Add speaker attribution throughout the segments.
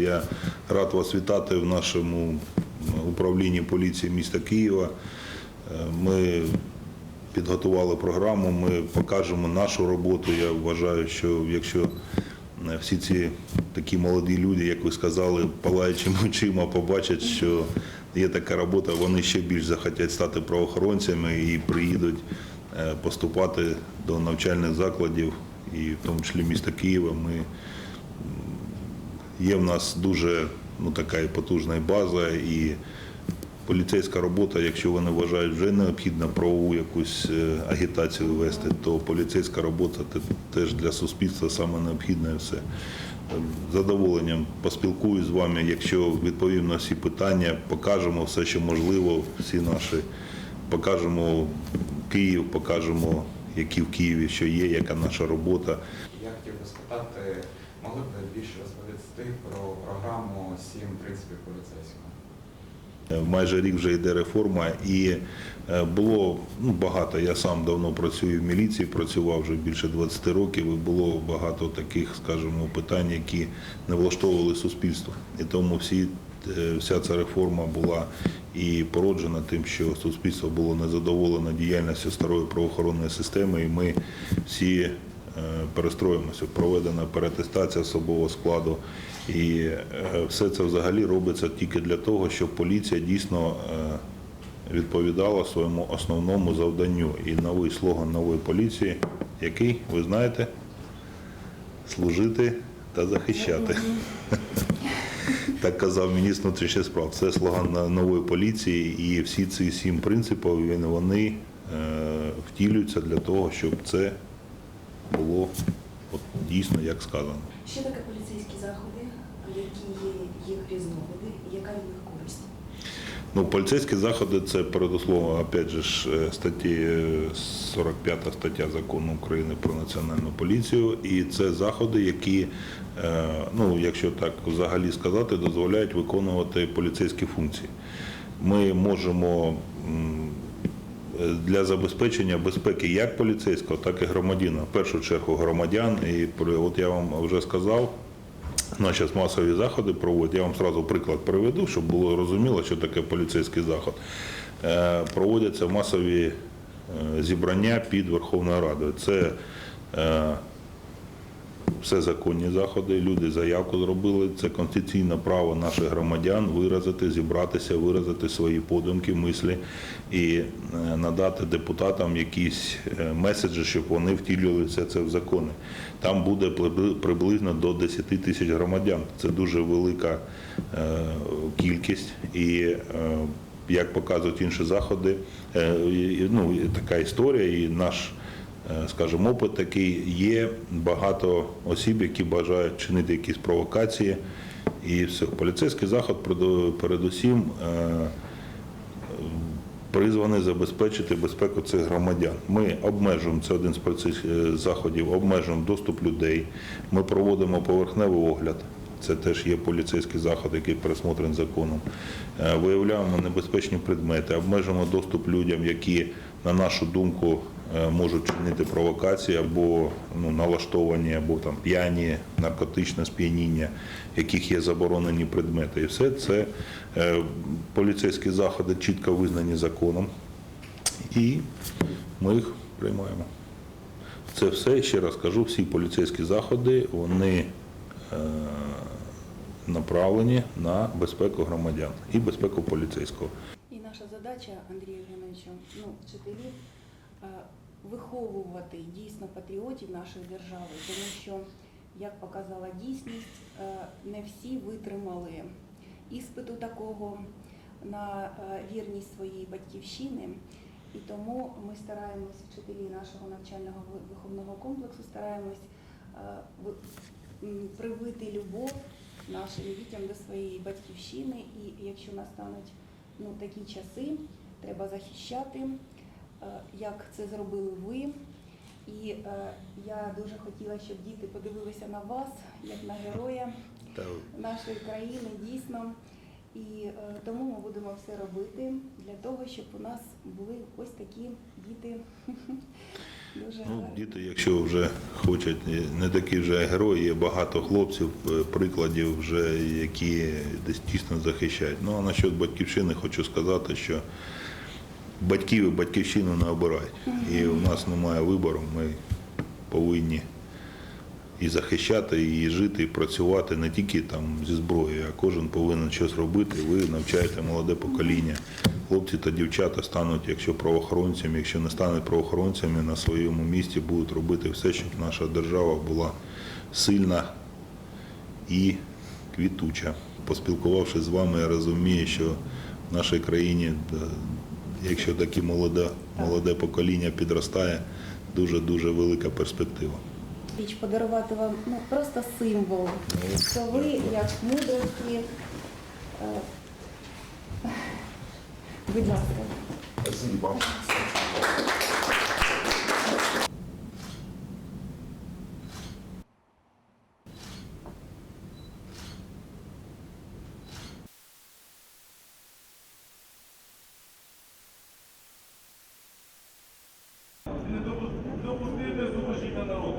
Speaker 1: Я рад вас вітати в нашому управлінні поліції міста Києва. Е, Ми підготували програму, ми покажемо нашу роботу. Я вважаю, що якщо е, всі ці такі молоді люди, як ви сказали, палаючими очима побачать, що є така робота, вони ще більш захотять стати правоохоронцями і приїдуть е, поступати до навчальних закладів, і в тому числі міста Києва. Ми Є в нас дуже ну, така потужна база і поліцейська робота, якщо вони вважають вже необхідно правову якусь е, агітацію вести, то поліцейська робота теж для суспільства саме необхідне все. Е, задоволенням поспілкуюсь з вами, якщо відповім на всі питання, покажемо все, що можливо, всі наші, покажемо Київ, покажемо, які в Києві що є, яка наша робота.
Speaker 2: Я хотів би спитати, могли б більше розповісти про програму «Сім принципів поліцейського?
Speaker 1: Е, Майже рік вже йде реформа, і е, було ну, багато. Я сам давно працюю в міліції, працював вже більше 20 років, і було багато таких, скажімо, питань, які не влаштовували суспільство. І тому всі, е, вся ця реформа була і породжена тим, що суспільство було незадоволено діяльністю старої правоохоронної системи, і ми всі перестроїмося. Проведена перетестація особового складу. І е, все це взагалі робиться тільки для того, щоб поліція дійсно е, відповідала своєму основному завданню. І новий слоган нової поліції, який, ви знаєте, служити та захищати. Так казав міністр внутрішніх справ. Це слоган нової поліції, і всі ці сім принципів вони е, втілюються для того, щоб це було от, дійсно як сказано.
Speaker 3: Що таке поліцейські заходи, які є їх різновиди, і яка від них користь?
Speaker 1: Ну, поліцейські заходи це передусловно, опять же, е, статті е, 45 стаття закону України про національну поліцію. І це заходи, які, е, ну, якщо так взагалі сказати, дозволяють виконувати поліцейські функції. Ми можемо е, для забезпечення безпеки як поліцейського, так і громадянина. В першу чергу громадян. І от я вам вже сказав, наші зараз масові заходи проводять. Я вам одразу приклад приведу, щоб було розуміло, що таке поліцейський заход. Е, Проводяться масові е, зібрання під Верховною Радою. Це е, все законні заходи, люди заявку зробили. Це конституційне право наших громадян виразити, зібратися, виразити свої подумки, мислі і е, надати депутатам якісь е, меседжі, щоб вони втілювали все це в закони. Там буде прибли- приблизно до 10 тисяч громадян. Це дуже велика е, кількість і. Як показують інші заходи, ну, така історія, і наш скажімо, опит такий. Є багато осіб, які бажають чинити якісь провокації. І все. Поліцейський заход передусім е, призваний забезпечити безпеку цих громадян. Ми обмежуємо це один з процесів е, заходів, обмежуємо доступ людей. Ми проводимо поверхневий огляд. Це теж є поліцейський заход, який пересмотрений законом. Е, Виявляємо небезпечні предмети, обмежуємо доступ людям, які, на нашу думку, е, можуть чинити провокації або ну, налаштовані, або там п'яні, наркотичне сп'яніння, яких є заборонені предмети. І все це е, поліцейські заходи чітко визнані законом, і ми їх приймаємо. Це все, ще раз кажу, всі поліцейські заходи, вони е, направлені на безпеку громадян і безпеку поліцейського.
Speaker 3: Задача, Андрію Євгеновичу, ну, вчителів, е, виховувати дійсно патріотів нашої держави, тому що, як показала дійсність, е, не всі витримали іспиту такого на е, вірність своїй батьківщини. І тому ми стараємось, вчителі нашого навчального виховного комплексу, стараємось ви- привити любов нашим дітям до своєї батьківщини. І якщо настануть ну, такі часи, треба захищати, е, як це зробили ви. І е, я дуже хотіла, щоб діти подивилися на вас, як на героя нашої країни, дійсно. І е, тому ми будемо все робити для того, щоб у нас були ось такі діти
Speaker 1: Ну, діти, якщо вже хочуть, не такі вже герої, є багато хлопців, е, прикладів, вже, які десь тісно захищають. Ну а насчет батьківщини хочу сказати, що батьків і батьківщину не обирають. І у нас немає вибору. Ми повинні і захищати, і жити, і працювати не тільки там зі зброєю, а кожен повинен щось робити. Ви навчаєте молоде покоління. Хлопці та дівчата стануть, якщо правоохоронцями, якщо не стануть правоохоронцями, на своєму місці будуть робити все, щоб наша держава була сильна і квітуча. Поспілкувавшись з вами, я розумію, що в нашій країні, якщо таке молоде, молоде покоління підростає, дуже-дуже велика перспектива.
Speaker 3: Річ подарувати вам ну, просто символ, що ви як мудрості. е, Будь ласка.
Speaker 1: Спасибо.
Speaker 4: не допустити зрушення народу.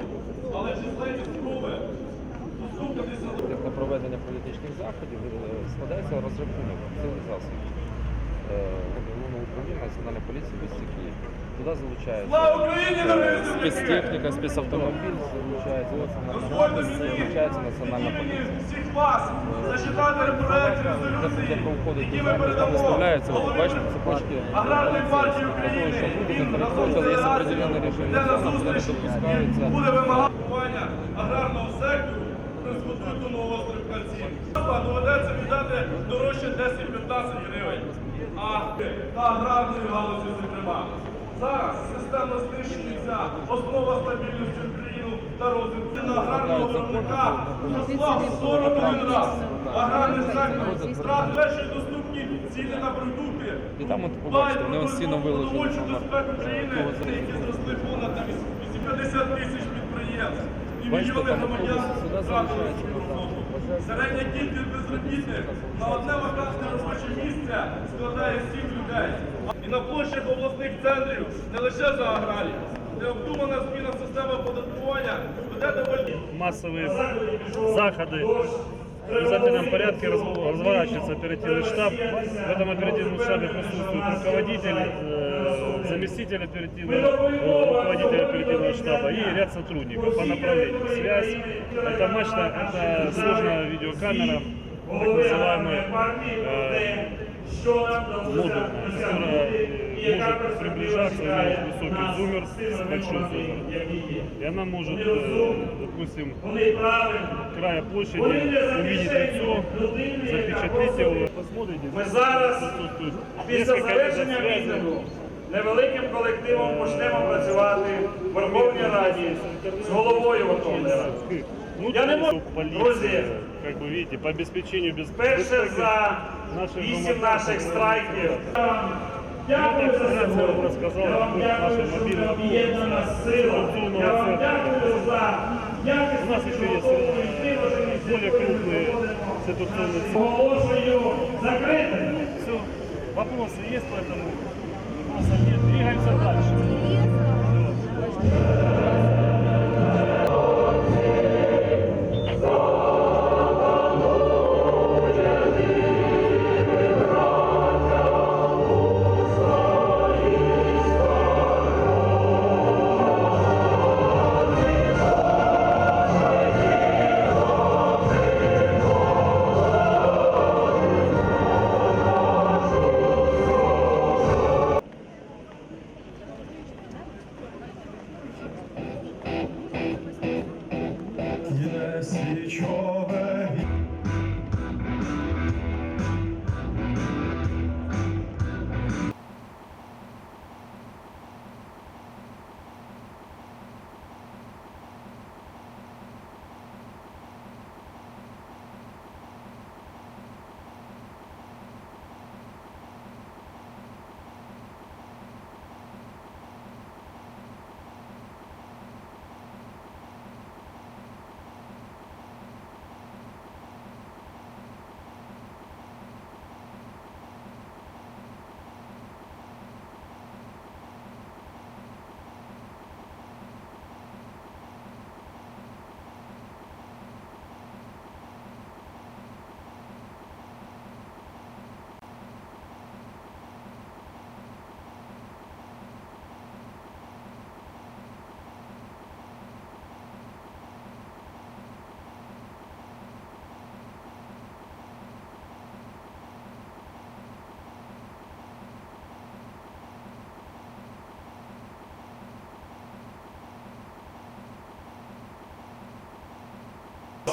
Speaker 4: Але численні спроби достукатися до
Speaker 5: Як на проведення політичних заходів е, складається розрахунок сили засобів. Е, Головного управління Національної поліції в місті Київ. Туди залучається е, спецтехніка, спецавтомобіль, залучається Національна
Speaker 4: Дозвольте
Speaker 5: залучається Національна поліція.
Speaker 4: всіх вас зачитати проект резолюції,
Speaker 5: там
Speaker 4: передамо
Speaker 5: виставляються, от
Speaker 4: голові
Speaker 5: бачите, цепочки
Speaker 4: Аграрної партії України.
Speaker 5: Щоб люди не
Speaker 4: на
Speaker 5: переходили, є не допускаються.
Speaker 4: він буде вимагання аграрного сектору нового стрибка цін. Доведеться віддати дорожче 10-15 гривень. А та аграрної галузі, зокрема. Зараз системно знищується основа стабільності України та розвитку на аграрного виробника зросла в 41 раз. Аграрний сектор втратив перші доступні ціни на продукти.
Speaker 5: І там от побачите, вони ось сіно виложили
Speaker 4: Продовольчу безпеку країни, які зросли понад на 80 тисяч підприємств І
Speaker 5: Бачите,
Speaker 4: мільйони
Speaker 5: там
Speaker 4: громадян
Speaker 5: сюди
Speaker 4: втратили
Speaker 5: залишається
Speaker 4: свою
Speaker 5: вода.
Speaker 4: роботу. Середня кількість безробітних на одне вакантне робоче місце складає 7 людей. І на площах обласних центрів не лише за аграріїв. Необдумана зміна системи оподаткування веде до валюти.
Speaker 6: массовые заходы в обязательном порядке раз- разворачивается оперативный штаб. В этом оперативном штабе присутствует руководитель, э, заместитель оперативного, э, руководитель оперативного штаба и ряд сотрудников по направлениям. Связь, это мачта, это сложная видеокамера, так называемая э, модульная, которая может приближаться, имеет высокий зумер, большой зумер. И она может, э, допустим, края площади увидеть лицо, запечатлеть его. Посмотрите, здесь
Speaker 4: зараз
Speaker 6: присутствует несколько видов связи.
Speaker 4: мітингу невеликим колективом почнемо працювати в Верховній Раді з головою Верховної Ради.
Speaker 6: Ну,
Speaker 4: Я не можу,
Speaker 6: полиция,
Speaker 4: друзі,
Speaker 6: как вы видите, по обеспечению
Speaker 4: Перше
Speaker 6: безопасности
Speaker 4: за
Speaker 6: наших
Speaker 4: вісім
Speaker 6: громадян.
Speaker 4: наших страйків. Дякую за
Speaker 6: Я вам
Speaker 4: сьогодні.
Speaker 6: розказав,
Speaker 4: Я вам
Speaker 6: наша
Speaker 4: дякую, що
Speaker 6: мобільна
Speaker 4: ви об'єднана сила.
Speaker 6: Конституційного
Speaker 4: Я вам
Speaker 6: центру.
Speaker 4: дякую за
Speaker 6: У нас еще есть э, более крупные институционные центры.
Speaker 4: Оголошую закритим.
Speaker 6: Все, вопросы есть, поэтому вопросов нет. Двигаемся дальше.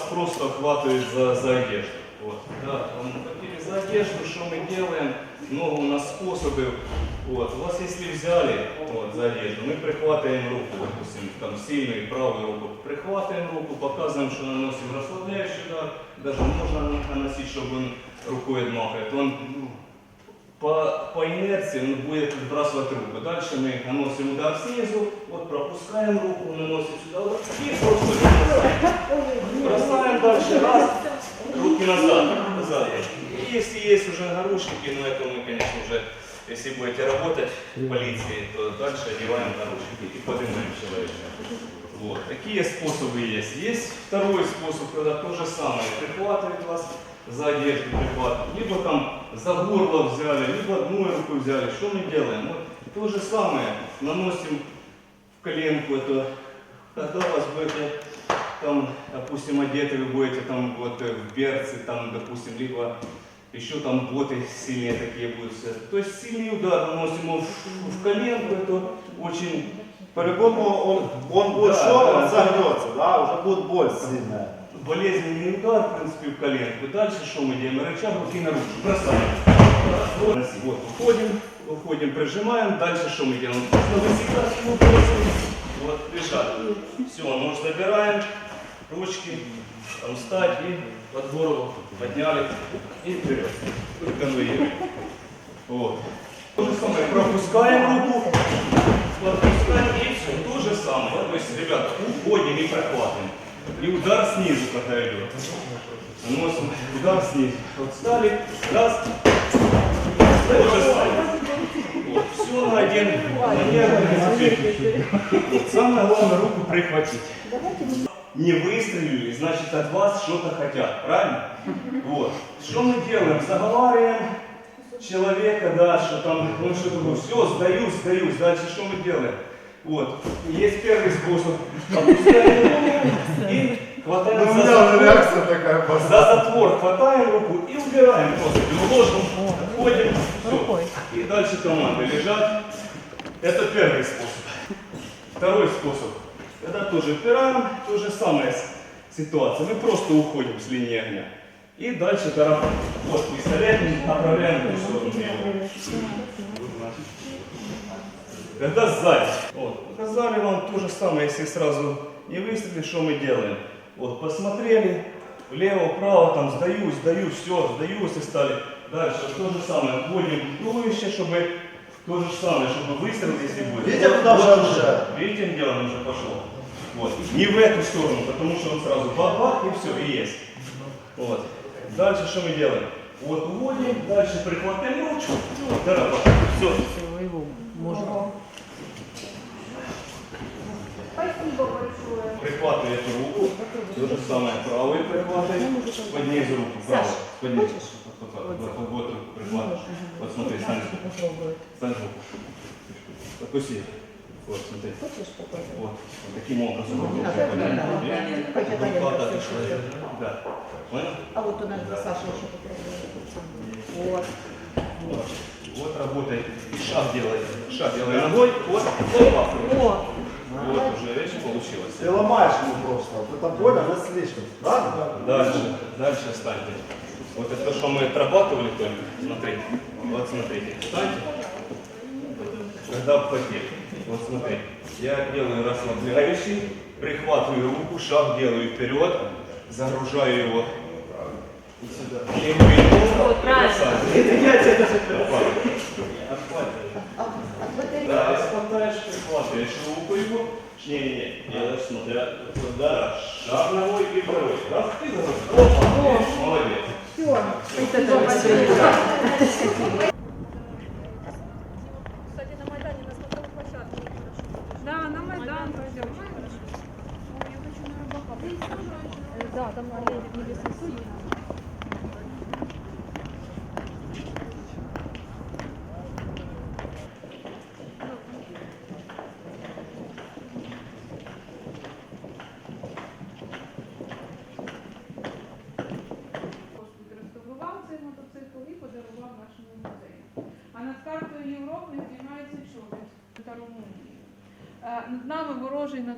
Speaker 7: Просто хватает за, за одежду. Вот. Да, он хотели за одежду, что мы делаем, много у нас способов. Вот. Вас если взяли вот, за одежду, мы прихватываем руку, допустим, там сильную правую руку, прихватываем руку, показываем, что наносим расслабляющий удар, даже можно наносить, чтобы он рукой отмахивает. Он ну, по, по инерции он будет сбрасывать руку. Дальше мы наносим удар снизу, вот пропускаем руку, наносим сюда удар и просто бросаем. Бросаем дальше, раз, руки назад, назад. И если есть уже наручники, ну это мы, конечно, уже, если будете работать в полиции, то дальше одеваем наручники и поднимаем человека. Вот. Такие способы есть. Есть второй способ, когда то же самое, прихватывает вас за одежду прихватывает, либо там за горло взяли, либо одной рукой взяли. Что мы делаем? Вот то же самое, наносим в коленку это, когда у вас будете там, допустим, одеты, вы будете там вот э, в берцы, там, допустим, либо еще там боты сильные такие будут. То есть сильный удар наносим в, в коленку, это очень
Speaker 8: По-любому он, он будет
Speaker 7: Да,
Speaker 8: что?
Speaker 7: да,
Speaker 8: он
Speaker 7: да.
Speaker 8: загнется, да, уже будет боль сильная.
Speaker 7: Болезненный удар, в принципе, в коленку. Дальше что мы делаем? Рычаг руки наружу. Бросаем. Вот, уходим, уходим, прижимаем. Дальше что мы делаем? Нужно высекать его бросаем. Вот, прижать. Все, нож забираем, ручки, там встать и под горло подняли и вперед. Конвоируем. Вот. То же самое, пропускаем руку, пропускаем и все, то же самое. То есть, ребята, уходим и прохватываем. И удар снизу, когда идет. Наносим удар снизу. Вот встали, раз, то же самое. Вот, все на один самое главное руку прихватить. Не выстрелили, значит от вас что-то хотят, правильно? Вот. Что мы делаем? Заговариваем человека, да, что там, ну что такое, все, сдаюсь, сдаюсь. Дальше что мы делаем? Вот. Есть первый способ. И хватаем
Speaker 8: Ну, у
Speaker 7: за
Speaker 8: меня
Speaker 7: затвор.
Speaker 8: уже реакция такая.
Speaker 7: За затвор хватаем руку и убираем просто. Ложим, отходим, все. И дальше команды лежат. Это первый способ. Второй способ. Когда тоже упираем, то же самая с- ситуация. Мы просто уходим с линии огня. И дальше тарапан. Вот, пистолет направляем в сторону. Его. Когда сзади. Вот, показали вам то же самое, если сразу не выстрелили, что мы делаем. Вот, посмотрели, влево, вправо, там, сдаюсь, сдаюсь, все, сдаюсь и стали. Дальше то же самое, вводим туловище, чтобы то же самое, чтобы выстрелить, если будет.
Speaker 8: Видите, куда уже оружие?
Speaker 7: Видите, где он уже пошел? Вот. Не в эту сторону, потому что он сразу бах-бах и все, и есть. Вот. Дальше что мы делаем? Вот уводим, дальше прихватываем ручку, вот, тарапа. Все.
Speaker 3: Спасибо
Speaker 7: руку, то же самое правой прихватай, подними за руку, правую, подними. Вот, вот, вот, вот, вот руку прихватай. Вот смотри, стань сбоку. Стань сбоку. Отпусти. Вот, смотри. Вот, вот таким образом. руку подними. Прихватай человека. Да. Понял?
Speaker 9: А вот у нас за Саша еще попробуем. Вот.
Speaker 7: Вот. Вот работает. И шаг делай. Шаг делай ногой. Вот. Опа.
Speaker 9: О,
Speaker 7: Вот уже, видишь, получилось.
Speaker 8: Ты ломаешь ему просто. Вот это больно, но слишком. Правда?
Speaker 7: Дальше, дальше встаньте. Вот это то, что мы отрабатывали только. Смотри. Вот смотрите. Встаньте. Когда в поте. Вот смотри. Я делаю расслабляющий, прихватываю руку, шаг делаю вперед, загружаю его сюда.
Speaker 9: Вот, правильно.
Speaker 7: бросаю.
Speaker 9: от
Speaker 7: Да, если хватаешь, прихватываешь руку его. Не-не-не, делаешь, смотря туда, шаг ногой и второй. Раз, ты загрузил. Опа, видишь, молодец.
Speaker 9: все. Спасибо большое.
Speaker 10: Кстати, на Майдане на смотровой площадке. Да, на Майдан пойдем. Я хочу на рыбака. Да,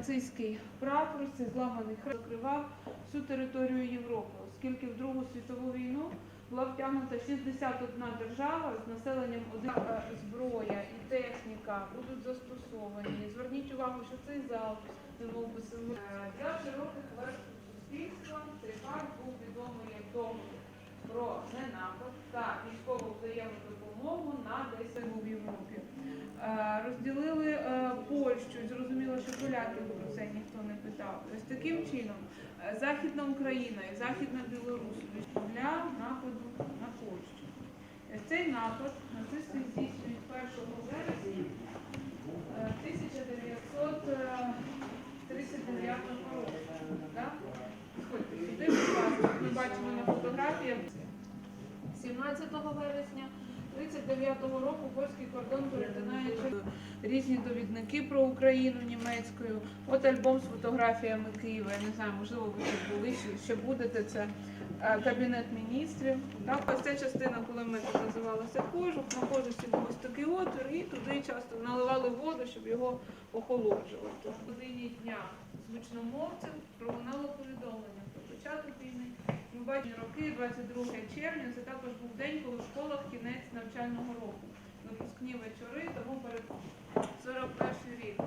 Speaker 11: Нацистський прапор, цей зламаний хрест закривав всю територію Європи, оскільки в Другу світову війну була втягнута 61 держава з населенням один Е, зброя і техніка будуть застосовані. Зверніть увагу, що цей зал не мов би. Е, Для широких верств суспільства цей факт був відомий як договір про ненапад та військову взаємну допомогу на десь в Європі. Е, Розділили е, Польщу, зрозуміло, що поляків про це ніхто не питав. Ось таким чином е, Західна Україна і Західна Білорусь для нападу на Польщу. Цей напад нацисти здійснюють 1 вересня е, 1939 року. Сходьте сюди, будь ласка. Ми бачимо на фотографіях 17 вересня 39-го року польський кордон перетинає різні довідники про Україну німецькою. От альбом з фотографіями Києва. Я не знаю, можливо, ви тут були ще будете. Це е, кабінет міністрів. Так, ось ця частина, коли ми тут називалася кожух, на кожусі був ось такий отвір, і туди часто наливали воду, щоб його охолоджувати. В годині дня з гучномовцем пролунало повідомлення про початок війни. Бачимо роки, 22 червня, це також був день, коли в школах кінець навчального року. Випускні вечори, тому перед 41 рік.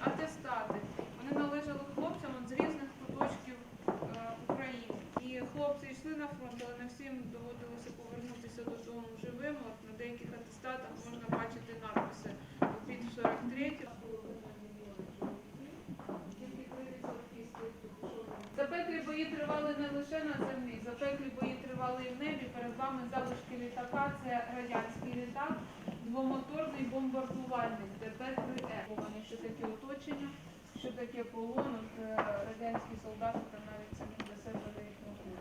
Speaker 11: Атестати. Вони належали хлопцям от з різних куточків е, України. І хлопці йшли на фронт, але не всім доводилося повернутися додому живим. От на деяких атестатах можна бачити надписи під 43 бої тривали не лише на землі, запеклі бої тривали і в небі. Перед вами залишки літака. Це радянський літак, двомоторний бомбардувальник ДП-3Е. Що таке оточення, що таке полон. От, е, радянські солдати там навіть самі для себе виїхали.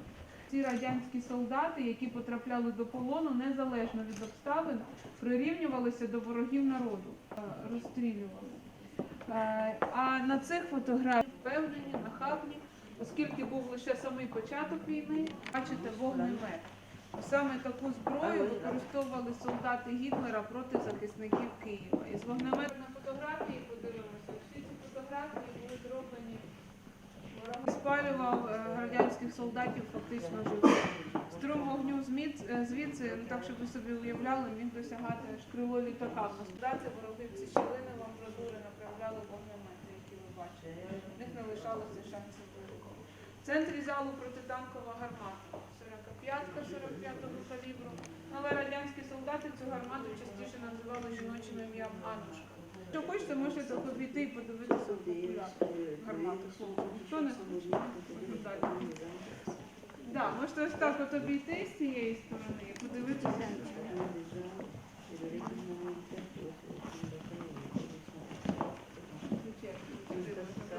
Speaker 11: Ці радянські солдати, які потрапляли до полону, незалежно від обставин, прирівнювалися до ворогів народу, е, розстрілювали. Е, А на цих фотографіях впевнені, нахабні, оскільки був лише самий початок війни, бачите вогнемет. Саме таку зброю використовували солдати Гітлера проти захисників Києва. І з вогнемет на фотографії подивимося. Всі ці фотографії були зроблені. Спалював е, радянських солдатів фактично живих. Струм вогню е, звідси, ну так щоб ви собі уявляли, міг досягати аж крило літака. В нас вороги в ці щілини вам продури направляли вогнемети, які ви бачите. В них не лишалося шансів. В центрі залу протитанкова гармата. 45-ка 45-го калібру. Але радянські солдати цю гармату частіше називали жіночим ім'ям Аннушка. Якщо хочете, можете обійти і подивитися в гармату хлопців. Хто не? Ось. Да, можете ось так от обійти з цієї сторони і подивитися.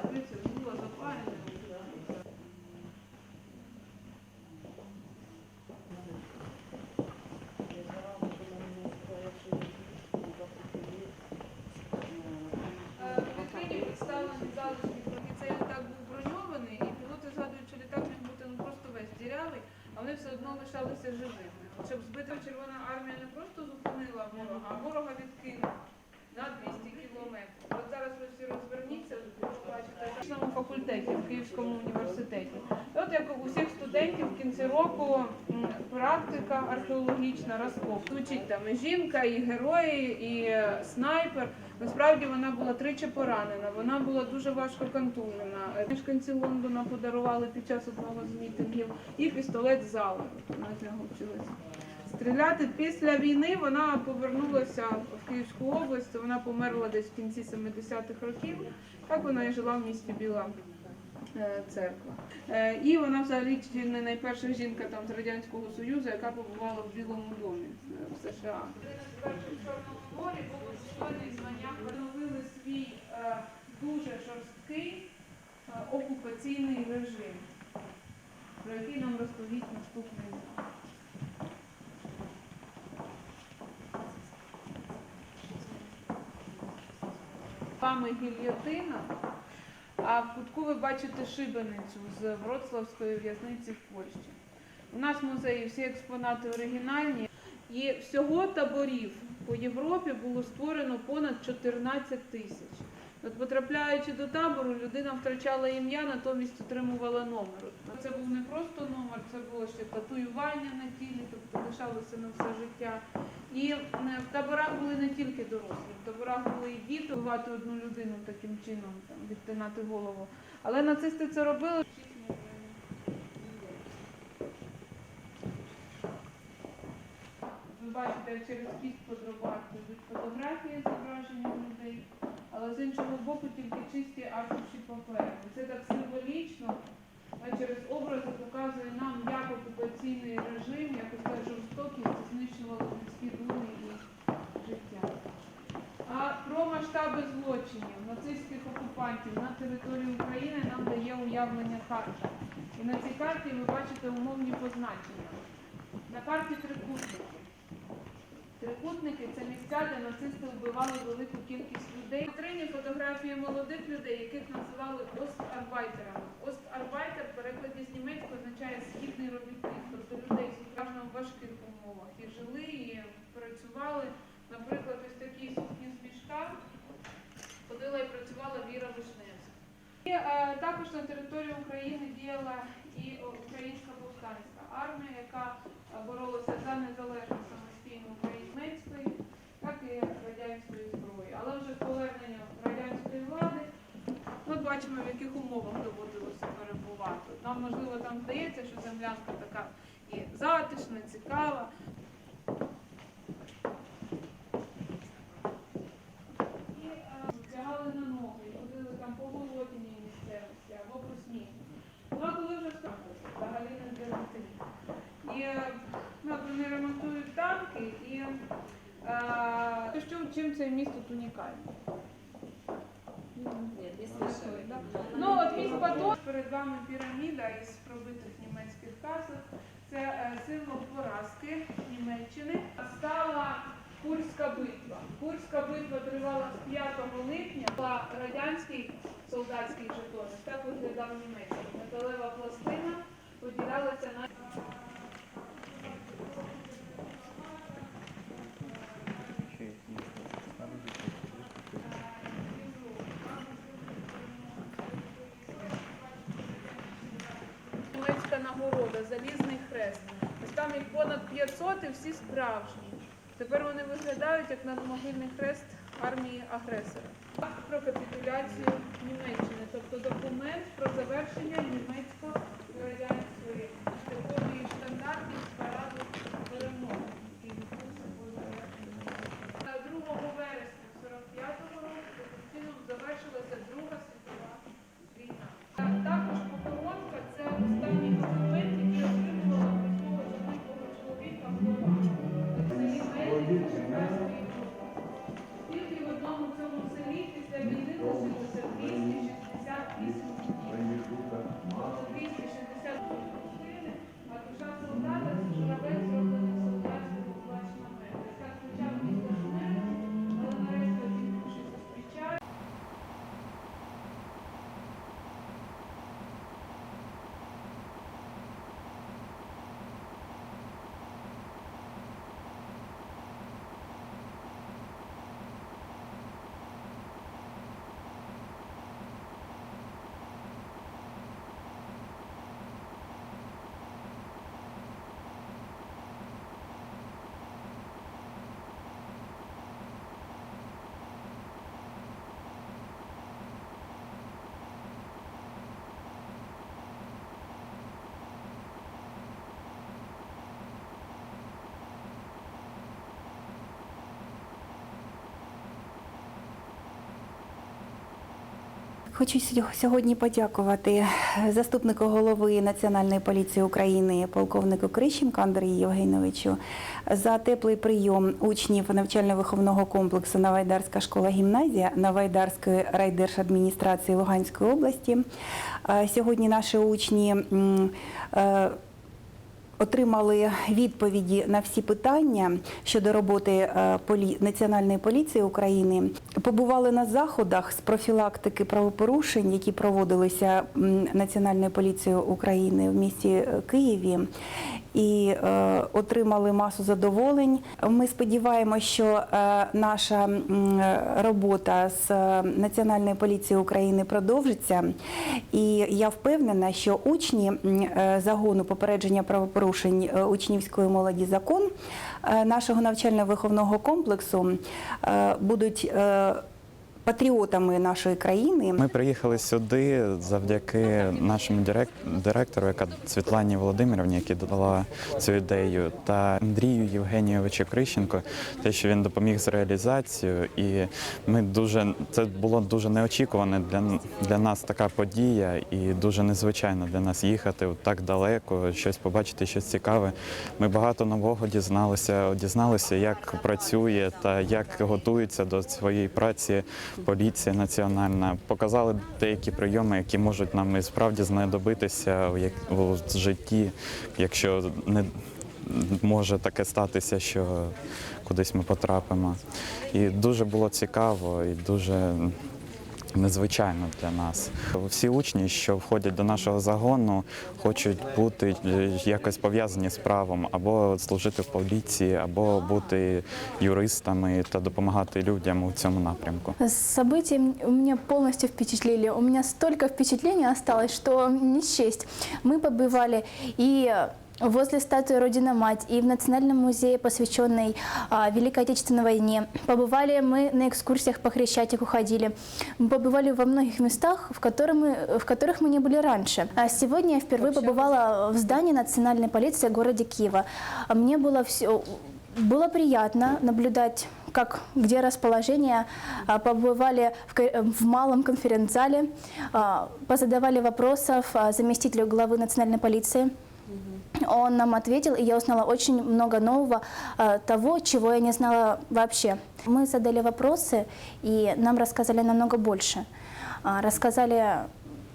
Speaker 11: Подивіться, було запалене. Е, В вітрині представлені залишки, поки цей літак був броньований, і пілоти згадують, що літак міг бути ну просто весь дірявий, а вони все одно лишалися живими. Щоб збити Червона армія не просто зупинила ворога, а ворога відкинула на 200 кілометрів. От зараз ви всі розверніться, побачите в нашому факультеті, в Київському університеті. І От як у всіх студентів в кінці року практика археологічна розкоп. Звучить там і жінка, і герої, і е, снайпер. Насправді вона була тричі поранена, вона була дуже важко контужена. Мешканці Лондона подарували під час одного з мітингів і пістолет залу. Вона з нього вчилася. Стріляти після війни вона повернулася в Київську область. Вона померла десь в кінці 70-х років. Так вона і жила в місті Біла церква. Е, І вона взагалі не найперша жінка там з радянського союзу, яка побувала в Білому домі е, в США. В Чорному морі е, дуже жорсткий е, окупаційний режим, про який нам розповість наступний. Вами гільйотина, а в кутку ви бачите шибеницю з Вроцлавської в'язниці в Польщі. У нас в музеї всі експонати оригінальні. І всього таборів по Європі було створено понад 14 тисяч. От потрапляючи до табору, людина втрачала ім'я, натомість отримувала номер. Це був не просто номер, це було ще татуювання на тілі, тобто лишалося на все життя. І е, в таборах були не тільки дорослі, в таборах були і діти, вбивати одну людину таким чином, там, відтинати голову. Але нацисти це робили. Ви бачите, через кістку дробах йдуть фотографії з зображенням людей, але з іншого боку тільки чисті аркуші паперу. Це так символічно, а через образи показує нам, як окупаційний режим, як ось та жорстокість знищувала людські думи і життя. А про масштаби злочинів нацистських окупантів на території України нам дає уявлення карта. І на цій карті ви бачите умовні позначення. На карті трикутники. Трикутники це місця, де нацисти вбивали велику кількість людей. В вітрині фотографії молодих людей, яких називали остарбайтерами. Остарбайтер в перекладі з німецького означає східний робітник, тобто людей з в важких умовах. І жили, і працювали. Наприклад, ось такі сукні з мішка ходила і працювала Віра Вишневська. І е, також на території України діяла і Українська повстанська армія, яка е, боролася за незалежність самостійної України німецької, так і радянської зброї. Але вже з поверненням радянської влади ми бачимо, в яких умовах доводилося перебувати. Нам, можливо, там здається, що землянка така і затишна, цікава. І е, вдягали на ноги, і ходили там по голодній місцевості або по снігу. Ну а коли вже сталося, взагалі не для дітей. І е, ну, от вони ремонтують танки, і е, що, чим це місто тут унікальне? Да. Ну, от міст Батон, перед вами піраміда із пробитих німецьких касок. Це е, символ поразки Німеччини. Стала Курська битва. Курська битва тривала з 5 липня. Була радянський солдатський жетон. Так виглядав німецький. Металева пластина поділялася на там їх понад 500 і всі справжні. Тепер вони виглядають як надмогильний хрест армії агресора. Про капітуляцію Німеччини, тобто документ про завершення німецько-радянської
Speaker 3: Хочу сьо- сьогодні подякувати заступнику голови Національної поліції України, полковнику Крищенко Андрію Євгеновичу за теплий прийом учнів навчально-виховного комплексу Новайдарська школа гімназія Новайдарської райдержадміністрації Луганської області. Е, Сьогодні наші учні е, отримали відповіді на всі питання щодо роботи е, полі... Національної поліції України. Побували на заходах з профілактики правопорушень, які проводилися Національною поліцією України в місті е, Києві. І е, отримали масу задоволень. Ми сподіваємося, що е, наша м, робота з е, Національною поліцією України продовжиться. І я впевнена, що учні е, загону попередження правопорушень е, учнівської молоді закон е, нашого навчально-виховного комплексу е, будуть е, патріотами нашої країни.
Speaker 12: Ми приїхали сюди завдяки нашому дирек- директору, яка Світлані Володимирівні, яка дала цю ідею, та Андрію Євгенійовичу Крищенко, те, що він допоміг з реалізацією. І ми дуже це було дуже неочікуване для, для нас така подія, і дуже незвичайно для нас їхати так далеко, щось побачити, щось цікаве. Ми багато нового дізналися, дізналися, як працює та як готується до своєї праці поліція національна. Показали деякі прийоми, які можуть нам і справді знадобитися в, як, в житті, якщо не може таке статися, що кудись ми потрапимо. І дуже було цікаво і дуже незвичайно для нас. Всі учні, що входять до нашого загону, хочуть бути е, якось пов'язані з правом, або служити в поліції, або бути юристами та допомагати людям у цьому напрямку.
Speaker 10: События м- меня полностью впечатлили. У меня столько впечатлений осталось, что не счесть. Мы побывали и возле статуи Родина-Мать, и в Национальном музее, посвященной а, Великой Отечественной войне. Побывали мы на экскурсиях по Хрещатику ходили. Мы побывали во многих местах, в, которых мы, в которых мы не были раньше. А сегодня я впервые побывала в здании Национальной полиции в городе Киева. А Мне было все было приятно наблюдать, как, где расположение. А, Побывали в, ко- в малом конференц-зале, а, позадавали вопросов а, заместителю главы национальной полиции. Он нам ответил, и я узнала очень много нового а, того, чего я не знала вообще. Мы задали вопросы, и нам рассказали намного больше. А, Рассказали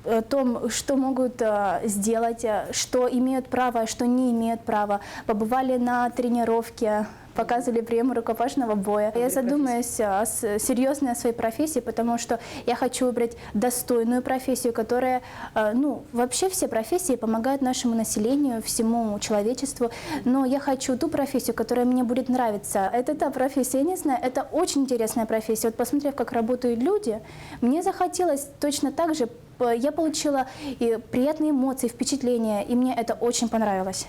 Speaker 10: о том, что могут а, сделать, а, что имеют право, а что не имеют права. Побывали на тренировке, показывали приемы рукопашного боя. Я задумаюсь о с- серьезной о своей профессии, потому что я хочу выбрать достойную профессию, которая, э, ну, вообще все профессии помогают нашему населению, всему человечеству, но я хочу ту профессию, которая мне будет нравиться. Это та профессия, я не знаю, это очень интересная профессия. Вот посмотрев, как работают люди, мне захотелось точно так же, я получила и приятные эмоции, впечатления, и мне это очень понравилось.